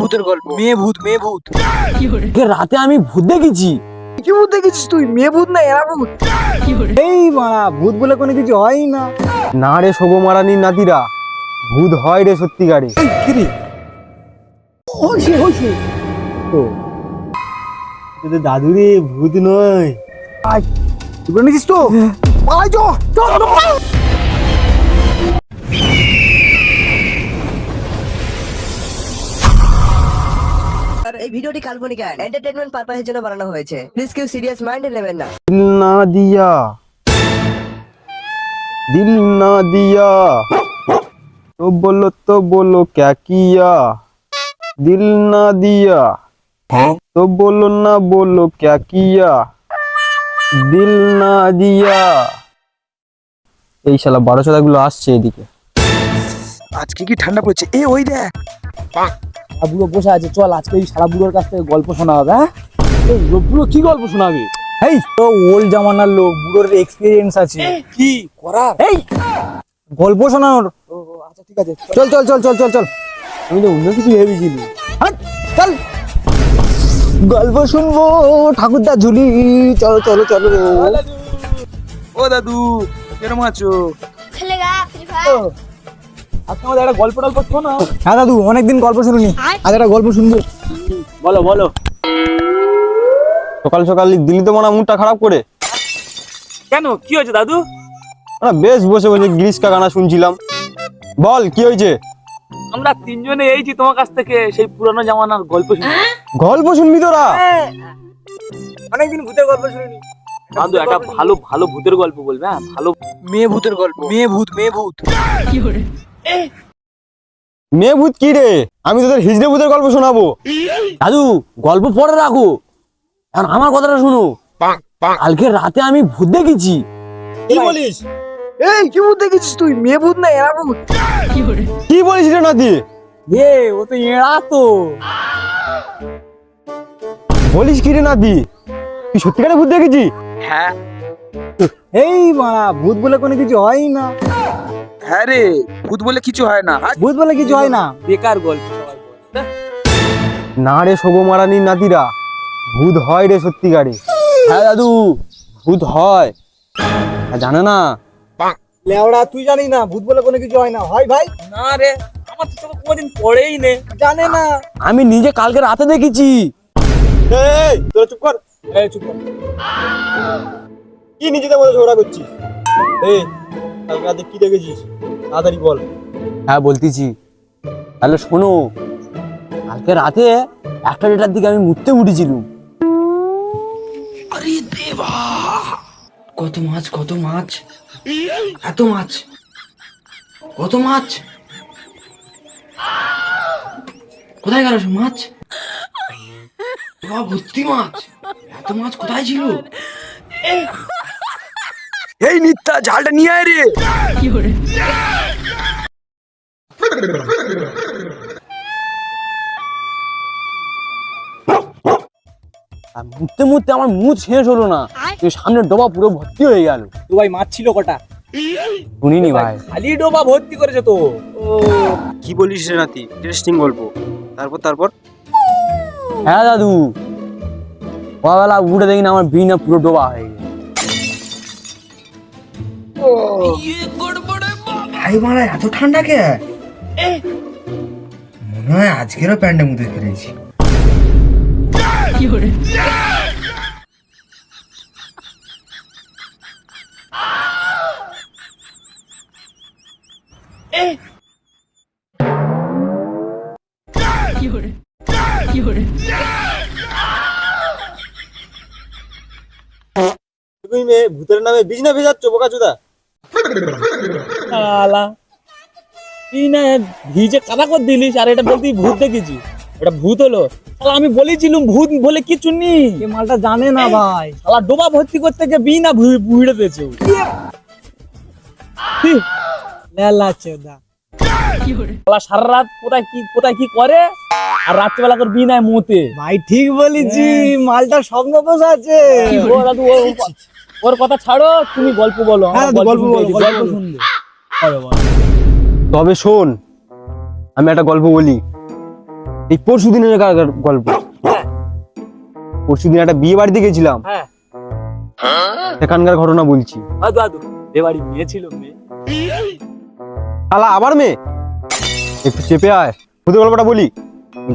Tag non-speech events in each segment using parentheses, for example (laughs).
ভূতের গল্প। মেয়ে ভূত মেয়ে ভূত। কে রাতে আমি ভূত দেখেছি। কি ভূত দেখেছিস তুই? মেয়ে ভূত না এরা ভূত? এই মারা ভূত বলে কোনো কিছু হয় না। না রে শোভো মারানির নাতিরা ভূত হয় রে সত্যিকারে। হয়েছে হয়েছে। তো তোদের দাদু রে ভূত নয়। তুই করে নিয়েছিস তো? পালাই চো চল, ভিডিওটি কাল্পনিক আর এন্টারটেইনমেন্ট পারপাসের জন্য বানানো হয়েছে। প্লিজ কিউ সিরিয়াস মাইন্ডে নেবেন না না দিয়া। দিল না দিয়া। তো বলো তো বলো ক্যা কিয়া দিল না দিয়া। তো বলো না, বলো ক্যা কিয়া দিল না দিয়া। এই শালা বারোশো গুলো আসছে এদিকে। আজকে কি ঠান্ডা পড়ছে? এ ওই দেখ। সারা বুড়ো বসে আছে চল আজকে ওই সারা বুড়োর কাছ থেকে গল্প শোনা হবে হ্যাঁ? এই বুড়ো কি গল্প শোনাবে? এই তো ওল্ড জামানার লোক বুড়োর এক্সপিরিয়েন্স আছে। কি করার? এই গল্প শোনানোর। আচ্ছা ঠিক আছে। চল চল চল চল চল চল। আমি তো অন্য কিছু ভেবেছিলি। চল। গল্প শুনব ঠাকুরদা ঝুলি। চলো চলো চলো। ও দাদু কেরম আছো? খেলেগা ফ্রি ফায়ার। আজকে আমাদের একটা গল্প টল্প শোনো হ্যাঁ দাদু অনেকদিন গল্প শুনুনি। আজ একটা গল্প শুনব। বলো বলো। সকাল সকাল দিলি তো মনে মুডটা খারাপ করে। কেন? কি হয়েছে দাদু? আমরা বেশ বসে বসে গ্রিসকা গানা শুনছিলাম। বল কি হয়েছে? আমরা তিনজনে এইছি তোমার কাছ থেকে সেই পুরানো জামানার গল্প শুনি। গল্প শুনবি তোরা? অনেকদিন ভূতের গল্প শুনিনি। দাদু একটা ভালো ভালো ভূতের গল্প বলবে হ্যাঁ ভালো। মেয়ে ভূতের গল্প মেয়ে ভূত মেয়ে ভূত। মেয়ে ভূত কি রে? আমি তোদের হিজড়ে ভূতের গল্প শোনাবো। দাদু গল্প পরে রাখো। এখন আমার কথাটা শুনো। কালকে রাতে আমি ভূত দেখেছি। কি বলিস? এই কি ভূত দেখেছিস তুই? মেয়ে ভূত না এরা ভূত? কি বলিস রে নাতি? এ ও তো এড়া তো। বলিস কি রে নাতি? তুই সত্যিকারে ভূত দেখেছি হ্যাঁ। এই মারা ভূত বলে কোনো কিছু হয় না। হ্যাঁ রে ভূত বলে কিছু হয় না। ভূত বলে কিছু হয় না। বেকার গল্প। না রে শোভো মারানির নাতিরা ভূত হয় রে সত্যিকারে। হ্যাঁ দাদু ভূত হয়। আর জানে না? লেওড়া তুই জানিস না ভূত বলে কোনো কিছু হয় না। হয় ভাই? না রে আমার তো চোখে কোনোদিন পড়েই নে। জানে না। আমি নিজে কালকে রাতে দেখেছি। এই তোরা চুপ কর। এই চুপ কর। কি নিজেদের মধ্যে ঝগড়া করছিস? এই কালকে রাতে কি দেখেছিস? তাড়াতাড়ি বল। হ্যাঁ বলতেছি। তাহলে শোনো কালকে রাতে একটা ডেটার দিকে আমি মুততে উঠেছিলাম কত মাছ কত মাছ? এত মাছ? কত মাছ? কোথায় গেল সব মাছ? ভর্তি মাছ। এত মাছ কোথায় ছিল? এই নিত্যা ঝালটা নিয়ে আয় রে। মুততে মুততে আমার মুখ শেষ হলো না। তুই সামনে ডোবা পুরো ভর্তি হয়ে গেল। তো ভাই মাছ ছিল কটা? শুনিনি ভাই খালি ডোবা ভর্তি করেছে তো। কি বলিস রে নাতি? ইন্টারেস্টিং গল্প। তারপর তারপর? হ্যাঁ দাদু। সকালবেলা উঠে দেখি না আমার বিনা পুরো ডোবা হয়ে গেছে। ভাই মারা এত ঠান্ডা কে? মনে হয় আজকেরও প্যান্ডে মুতে ফিরেছি তুমি মেয়ে ভূতের নামে বিজনা ভেজাচ্ছ বোকা চুদা আলা। কি না ভিজে কাদা করে দিলিস আর এটা বলতি ভূত দেখেছি। এটা ভূত হলো। শালা আমি বলেছিলাম ভূত বলে কিছু নেই। এ মালটা জানে না ভাই। শালা ডোবা ভর্তি করতে গিয়ে বিনা ভিড়ে দিয়েছে ও। লেলা চোদা। শালা সারা রাত কোথায় কি কোথায় কি করে? আর রাত্রিবেলা করে বিনায় মোতে। ভাই ঠিক বলেছি মালটা স্বপ্ন আছে। ওর কথা ছাড়ো তুমি গল্প বলো হ্যাঁ, গল্প শুনব। তবে শোন আমি একটা গল্প বলি। এই পরশু দিনের গল্প? পরশু দিন একটা বিয়ে বাড়িতে গেছিলাম। হ্যাঁ। সেখানকার ঘটনা বলছি। বাড়ি মেয়ে। ছিল আলা আবার মেয়ে? একটু চেপে আয়। ভূতের গল্পটা বলি।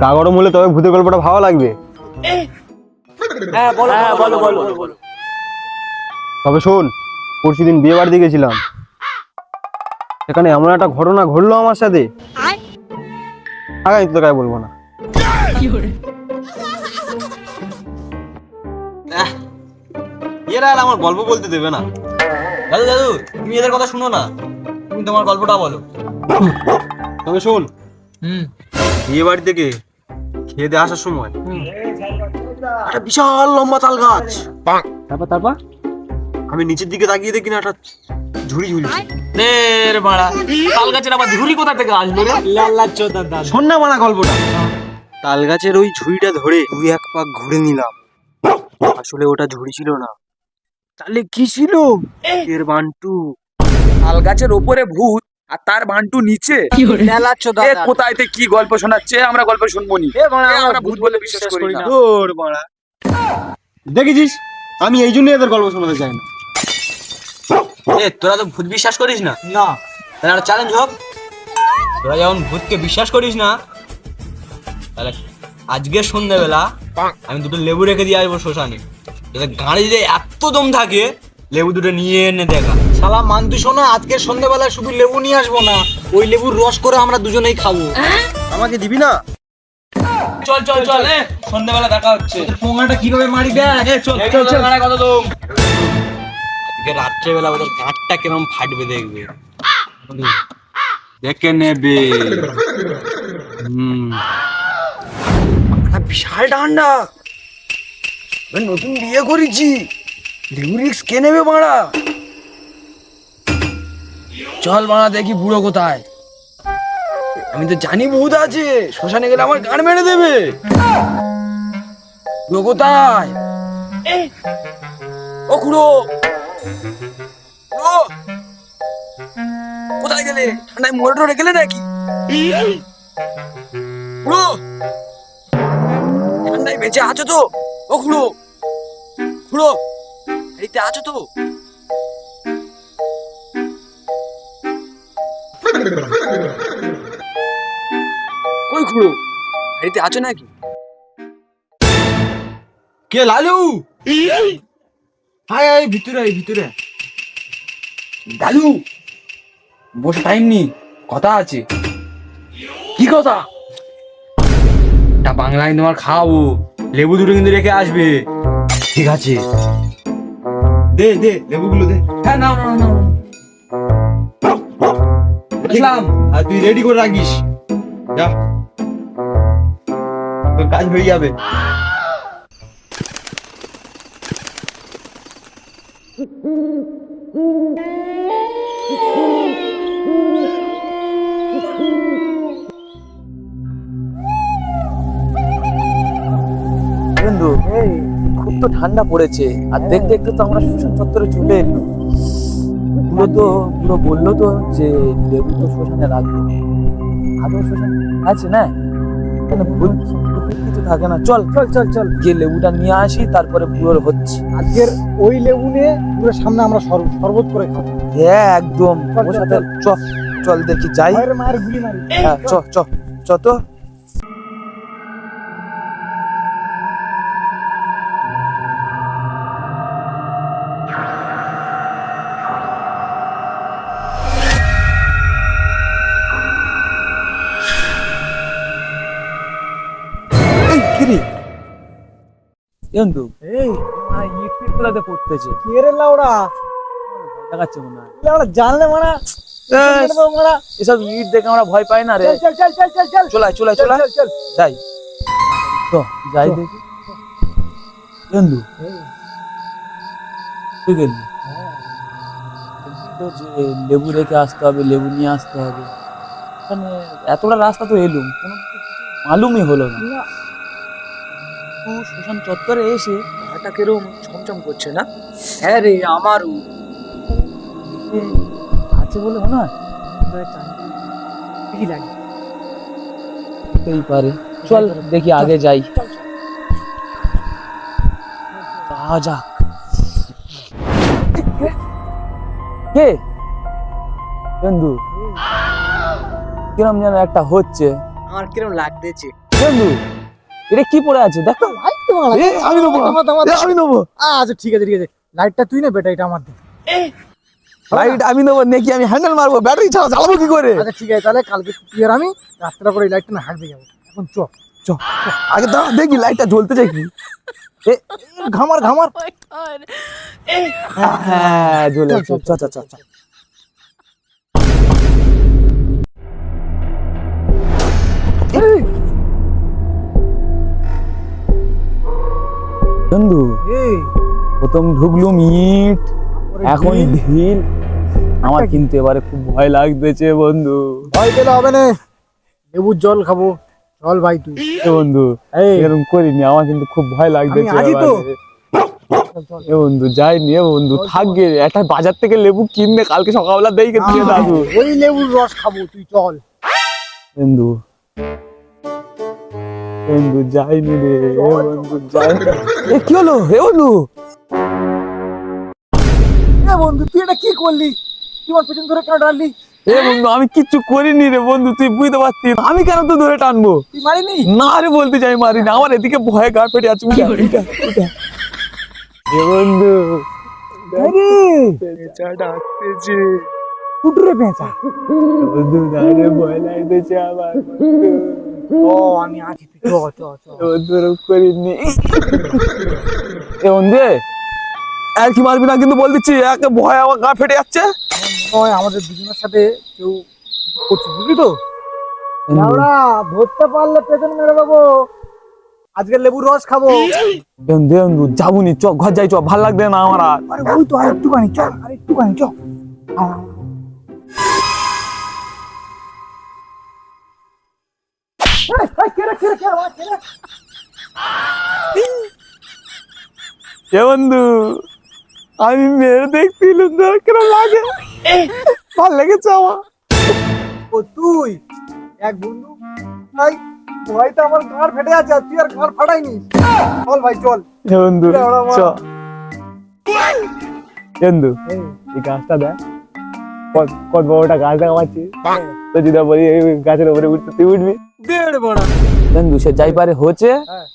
গা গরম হলে তবে ভূতের গল্পটা ভালো লাগবে। হ্যাঁ হ্যাঁ বলো বলো বলো। তবে শোন পরশু দিন বিয়ে বাড়িতে গেছিলাম। সেখানে এমন একটা ঘটনা ঘটলো আমার সাথে। আগামী তো কাজ বলব না। এরা আর আমার গল্প বলতে দেবে না। দাদু দাদু তুমি এদের কথা শুনো না। তুমি তোমার গল্পটা বলো। তবে শোন হুম। বিয়ে বাড়ি থেকে খেয়ে দিয়ে আসার সময় একটা বিশাল লম্বা তাল গাছ। তারপর তারপর? আমি নিচের দিকে তাকিয়ে দেখি না একটা ঝুড়ি ঝুলছে দের বাড়া। তাল গাছের আবার ঝুড়ি কোথা থেকে আসলো রে? লাল্লা চোদা দাদা। শোন না মানা গল্পটা। তাল গাছের ওই ঝুড়িটা ধরে দুই এক পাক ঘুরে নিলাম। আসলে ওটা ঝুড়ি ছিল না। তাহলে কি ছিল? এর বান্টু। তাল গাছের ওপরে ভূত আর তার বান্টু নিচে। এ কোথায় থেকে কি গল্প শোনাচ্ছে? আমরা গল্প শুনব নি। আমরা ভূত বলে বিশ্বাস করি না। দেখেছিস? আমি এই জন্য এদের গল্প শোনাতে চাই না। এ তোরা তো ভূত বিশ্বাস করিস না? না। তাহলে একটা চ্যালেঞ্জ হোক। তোরা যখন ভূতকে বিশ্বাস করিস না তাহলে আজকে সন্ধ্যেবেলা আমি দুটো লেবু রেখে দিয়ে আসব শ্মশানে। যাতে গাড়ি যদি এত দম থাকে লেবু দুটো নিয়ে এনে দেখা। শালা মান্তু শোনা আজকে সন্ধ্যেবেলায় শুধু লেবু নিয়ে আসব না ওই লেবুর রস করে আমরা দুজনেই খাব। আমাকে দিবি না? চল চল চল সন্ধ্যাবেলা দেখা হচ্ছে। পোঙাটা কীভাবে মারি দেখ চল চল চল কত দম? আজকে রাত্রেবেলা ওদের গাঁটটা কেমন ফাটবে দেখবে। দেখে নেবে। বিশাল ঠান্ডা। নতুন বিয়ে করেছি। লেবু রিক্স কে নেবে মারা? চল মারা দেখি বুড়ো কোথায়। আমি তো জানি ভূত আছে। শ্মশানে গেলে আমার গান মেরে দেবে। বুড়ো কোথায়? ও খুড়ো! কোথায় গেলে? ঠান্ডায় মরে টরে গেলে নাকি? খুড়ো ঠান্ডায় বেঁচে আছো তো? ও খুড়ো খুড়ো বাড়িতে আছো তো? কই খুড়ো বাড়িতে আছো নাকি? কে, লালু? হাই হাই ভিতরে আয় ভিতরে। দালু বসে টাইম নি কথা আছে। কি কথা? তা বাংলায় তোমার খাওয়াবো, লেবু দুটো কিন্তু রেখে আসবে। ঠিক আছে। দে দে, লেবুগুলো দে। হ্যাঁ নাও নাও নাও আসলাম আর তুই রেডি করে রাখিস। যা। তোর কাজ হয়ে যাবে। তো ঠান্ডা পড়েছে। আর দেখতে দেখতে তো আমরা শ্মশান চত্বরে চলে এলো। পুরো তো পুরো বলল তো যে লেবু তো শ্মশানে রাখবে। আদৌ শ্মশান আছে না? মানে ভুল কিছু থাকে না। চল চল চল চল। গিয়ে লেবুটা নিয়ে আসি তারপরে পুরোর হচ্ছে। আজকের ওই লেবু নিয়ে পুরো সামনে আমরা শর- শরবত করে খাব। হ্যাঁ একদম। চল, ওর চল, সাথে চ চল দেখি যাই। মায়ের গুলি মারি। হ্যাঁ চ চ চ তো। বন্ধু, এই মা ইট ফিট গুলাতে পড়তেছে। কে রে লাউড়া? দেখাচ্ছে মনে হয়। লাউড়া জানলে মারা মারা। এসব ইট দেখে আমরা ভয় পাই না রে। চল চল চল চল চল চলাই চলাই চলাই চল চল যাই। তো যাই দেখি। বন্ধু তুই গেলি? তো যে লেবু রেখে আসতে হবে লেবু নিয়ে আসতে হবে। মানে এতটা রাস্তা তো এলুম কোনো মালুমই হলো না শ্মশান চত্বরে এসে গাটা কেরম ছমছম করছে না? হ্যাঁ রে আমারও। আছে বলে মনে হয়। কি লাগে হতেই পারে। চল দেখি আগে যাই। যাক কে? বন্ধু কিরম যেন একটা হচ্ছে। আমার কিরম লাগতেছে। বন্ধু এটা কি পড়ে আছে? দেখো এ, আমি নেব এ, আমি নেব। আচ্ছা ঠিক আছে ঠিক আছে। লাইটটা তুই না বেটা এটা আমার দে। লাইট আমি নেব নাকি আমি হ্যান্ডেল মারবো ব্যাটারি ছাড়া চালাবো কি করে? আচ্ছা ঠিক আছে তাহলে কালকে তুই আর আমি রাত্রে করে লাইটটা না হাঁটতে যাব। এখন চ চ আগে দাঁড়া দেখি লাইটটা জ্বলতে চাই কি? এ ঘামার ঘামার। হ্যাঁ জ্বলে চ চ চ চ। বন্ধু এই। প্রথম ঢুকলুম ইট এখন ঢিল। আমার কিন্তু এবারে খুব ভয় লাগতেছে বন্ধু। ভয় পেলে হবে না। লেবুর জল খাব। চল ভাই তুই। বন্ধু এরকম করিনি আমার কিন্তু খুব ভয় লাগতেছে। এ বন্ধু যাইনি এ বন্ধু থাকবে একটা বাজার থেকে লেবু কিনবে কালকে সকালবেলা দেই দিয়ে দাদু ওই লেবুর রস খাব তুই চল। বন্ধু বন্ধু যাইনি রে এ বন্ধু যাইনি এ কি হলো? হে বন্ধু! এ বন্ধু তুই এটা কি করলি? তুই আমার পেছন ধরে কেন ডাললি এ বন্ধু আমি কিচ্ছু করিনি রে বন্ধু তুই বুঝতে পারছিস আমি কেন তো ধরে টানবো? তুই মারিনি? না রে বলতে চাই মারিনি। আমার এদিকে ভয়ে গা ফেটে আছে উঠা, উঠা, উঠা। এ বন্ধু কুটুরে পেঁচা বন্ধু না রে ভয় লাগতেছে আমার। ও আমি আছি চ চ চ। এরকম করিনি। এ বন্ধু আর কি মারবি না কিন্তু বল দিচ্ছি একে ভয় আমার গা ফেটে যাচ্ছে। নয় আমাদের দুজনের সাথে কেউ করছে বুঝলি তো? আমরা ধরতে পারলে পেছন মেরে দেবো। আজকে লেবুর রস খাব। বন্ধু বন্ধু যাবুনি চ ঘর যাই চ ভালো লাগবে না আমার আর। আরে ওই তো আর একটুখানি চল আর একটুখানি চল এ বন্ধু আমি মেরে দেখছিলাম তোর কেন লাগে ভালো লেগেছে আমার ও তুই এক বন্ধু ভাই ভয়টা আমার ঘাড় ফেটে আছে আর তুই আর ঘাড় ফাটাইনি চল ভাই চল এ বন্ধু ওরা আমার- চ এ বন্ধু এই গাছটা দেখ কত কত বড়টা গাছ দেখা পাচ্ছি তো যদি বলি এই গাছের উপরে উঠতে তুই উঠবি দেড় বড় বন্ধু সে যাই পারে হচ্ছে হ্যাঁ।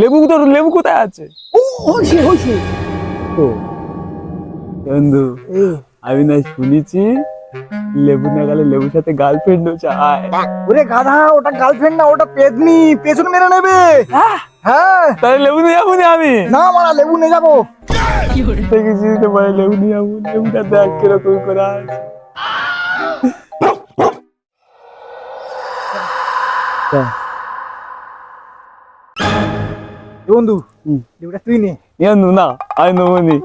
লেবু তো লেবু কোথায় আছে? ও হইছে হইছে ও বন্ধু আমি না শুনেছি লেবু না গেলে লেবুর সাথে গার্লফ্রেন্ডও চায়। ওরে গাধা ওটা গার্লফ্রেন্ড না ওটা পেদনি পেছন মেরে নেবে। হ্যাঁ। তাহলে লেবু নিয়ে যাব না আমি? না মারা লেবু নিয়ে যাব। দেখেছি তো ভাই লেবু নিয়ে যাব লেবুটা দেখ কীরকম করে আছে। এ বন্ধু। তুই নে। এ না আমি নেব নি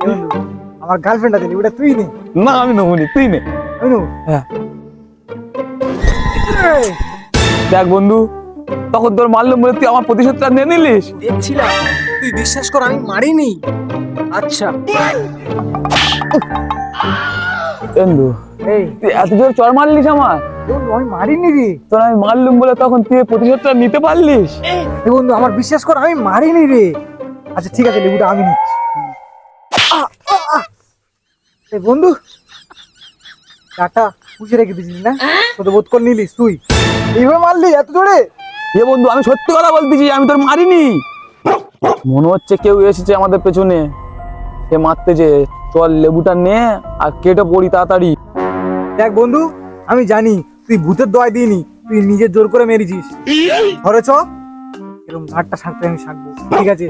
আমার গার্লফ্রেন্ড আছে তুই নে। না আমি নেব নি তুই নে। আমি নেব হ্যাঁ। দেখ বন্ধু তখন তোর মারলাম বলে তুই আমার প্রতিশোধটা নিয়ে নিলিস? দেখছিলাম তুই বিশ্বাস কর আমি মারিনি। আচ্ছা। বন্ধু এই। তুই এত জোর চর মারলিস আমার? আমি মারিনি রে। তোর আমি মারলুম বলে তখন তুই প্রতিশোধটা নিতে পারলিস? এ বন্ধু আমার বিশ্বাস কর আমি মারিনি রে। আচ্ছা ঠিক আছে লেবুটা আমি নিচ্ছি। আ, আ, আ। এ বন্ধু টাটা পুষে রেখে দিছিস না? তোদের বোধ করে নিলিস তুই। এইভাবে মারলি এত জোরে? এ বন্ধু আমি সত্যি কথা বলতেছি আমি তোর মারিনি। মনে হচ্ছে কেউ এসেছে আমাদের পেছনে। সে মারতে যে চল লেবুটা নে আর কেটে পড়ি তাড়াতাড়ি। দেখ বন্ধু আমি জানি তুই ভূতের দোয়াই দিইনি তুই নিজের জোর করে মেরেছিস। চ। এরকম ঘাটটা সাঁকতে আমি সাঁকবো ঠিক আছে?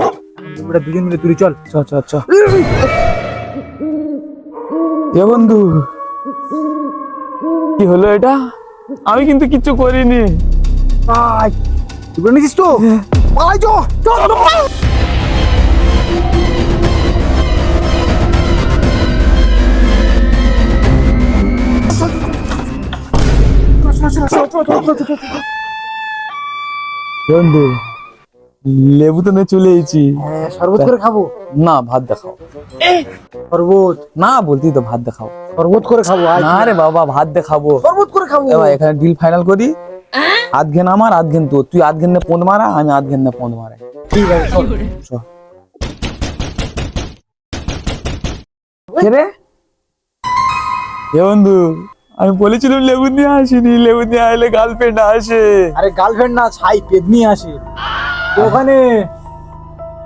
লেবুটা দুজন মিলে তুই চল। চ চ চ। এ বন্ধু কি হলো এটা? আমি কিন্তু কিচ্ছু করিনি। লেবুটা নিয়েছিস তো? পালাই চ চল বন্ধু লেবু তো নিয়ে চলে এসেছি। হ্যাঁ, শরবত করে খাব? না ভাত দেখাও। শরবত? না বলতি তো ভাত দেখাও। শরবত করে খাব না রে বাবা ভাত দেখাবো। শরবত করে খাব। এবার এখানে ডিল ফাইনাল করি। আধ ঘেন আমার আধ ঘেন তোর। তুই আধ ঘেনে পোঁদ মারা আমি আধ ঘেনে পোঁদ মারাই ঠিক আছে চল। চল। কে রে? এ বন্ধু আমি বলেছিলাম লেবু নিয়ে আসিনি লেবু নিয়ে আসলে গার্লফ্রেন্ড আসে। আরে গার্লফ্রেন্ড না ছাই পেদনি আসে। ওখানে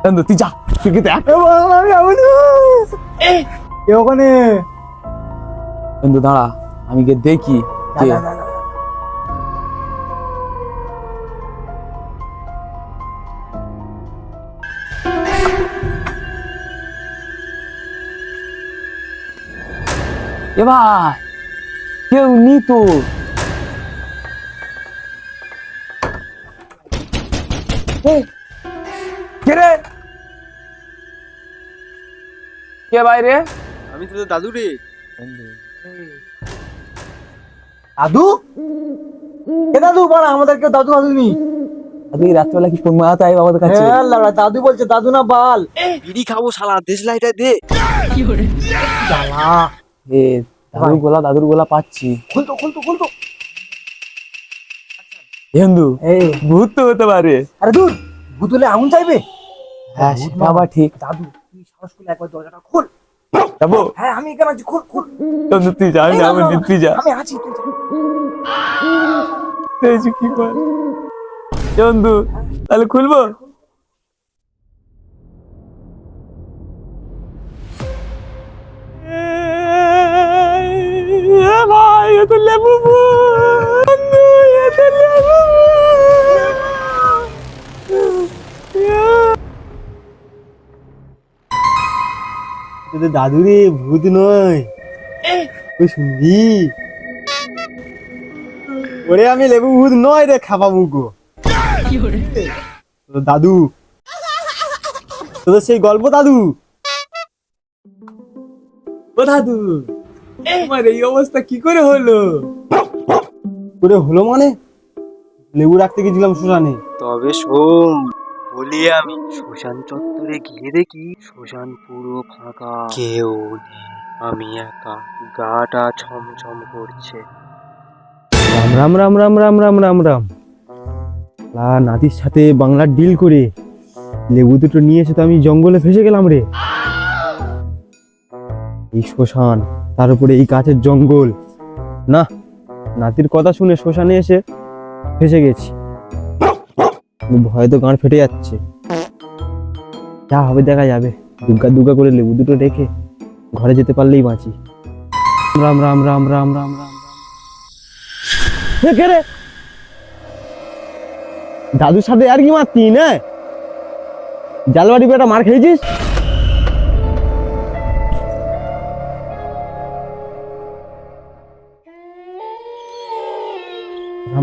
বন্ধু তুই যা তুই কি দেখ আমি যাব এ। ওখানে বন্ধু দাঁড়া আমি গিয়ে দেখি কে যা, যা, যা, যা। এ ভাই কেউ নি তো। কে রে? কে বাইরে আমি তো দাদু রে। দাদু? এ দাদু? বড় আমাদের কেউ দাদু আসেনি আজকে রাত্রেবেলা কি ফোন মারাতে আই বাবার কাছে? হ্যাঁ লাউড়া, দাদু বলছে দাদু না বাল। বিড়ি খাব শালা দেশ লাইটা দে। জ্বালা। এ দাদুর গোলা দাদুর গোলা পাচ্ছি। খুলতো খুলতো খুলতো। বন্ধু এই ভূত তো হতে পারে। আরে দূর ভুতুলে আগুন চাইবে? হ্যাঁ সেটা আবার ঠিক। দাদু তুই সাহস করলে একবার দরজাটা খোল। যাব? হ্যাঁ আমি এখানে আছি খোল খোল। তুই যা আমি না, না, যা। আমি আছি তুই যা। এই কি কর বন্ধু তাহলে খুলবো? তোদের দাদু রে ভূত নয়। শুনবি? ওরে আমি লেবু ভূত নয় রে খাবা মুগো দাদু। তোদের সেই গল্প দাদু। দাদু। তোমার এই অবস্থা কি করে হলো? করে হলো মানে? লেবু রাখতে গেছিলাম শ্মশানে তবে শোন বলি আমি শ্মশান চত্বরে গিয়ে দেখি শ্মশান পুরো ফাঁকা। কেউ নেই আমি একা গাটা ছমছম করছে। রাম রাম রাম রাম রাম রাম রাম রাম। লা নাতির সাথে বাংলার ডিল করে। লেবু দুটো নিয়ে এসে তো আমি জঙ্গলে ফেসে গেলাম রে। এই শ্মশান তার উপরে এই কাছের জঙ্গল। না, নাতির কথা শুনে শ্মশানে এসে ফেসে গেছি। ভয় তো গাঁড় ফেটে যাচ্ছে। যা হবে দেখা যাবে। দুগ্গা দুগ্গা করে লেবু দুটো রেখে ঘরে যেতে পারলেই বাঁচি। রাম রাম রাম রাম রাম রাম রে? দাদুর সাথে আর কি মারতি, না? জালবাড়ি বেটা মার খেয়েছিস?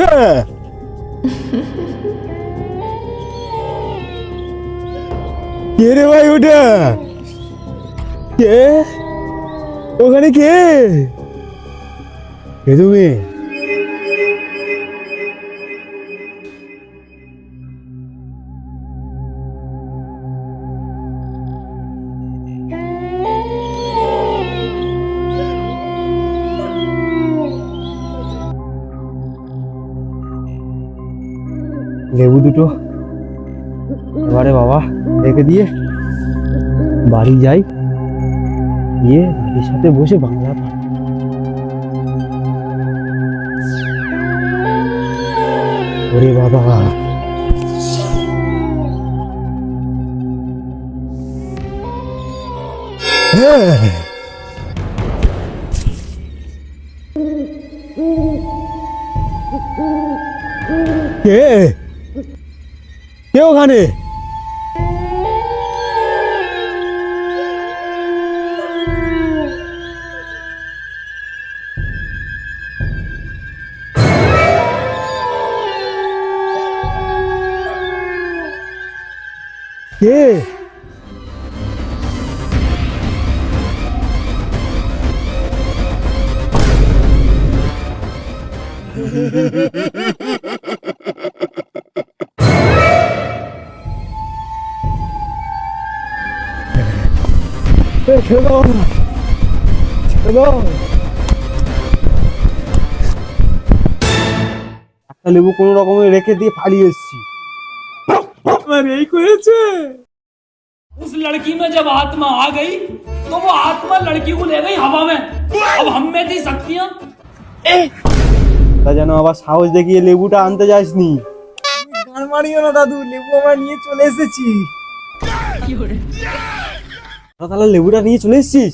राम কে রে ভাই ওটা? কে? ওখানে কে তুমি? লেবু দুটো। এবারে বাবা, রেখে দিয়ে বাড়ি যাই। গিয়ে বাড়ির সাথে বসে বাংলা ওরে বাবা। হ্যাঁ। কে? 배워가네. 예. (laughs) দাও ছেড়ে দাও একটা লেবু কোনো রকমে রেখে দিয়ে পালিয়ে এসেছি আমার এই করেছে उस लड़की में जब आत्मा आ गई तो वो आत्मा लड़की को ले गई हवा में अब हम में थी शक्तियां তা যেন আবার সাহস দেখিয়ে লেবুটা আনতে যাসনি গান মারিও না দাদু লেবু আমরা নিয়ে চলে এসেছি তা তাহলে লেবুটা নিয়ে চলে এসছিস?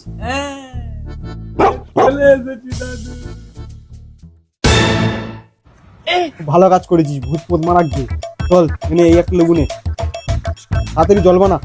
ভালো কাজ করেছিস, ভূত পোত গিয়ে চল, এনে এই একটা লেবু নে। তাড়াতাড়ি জল বানা।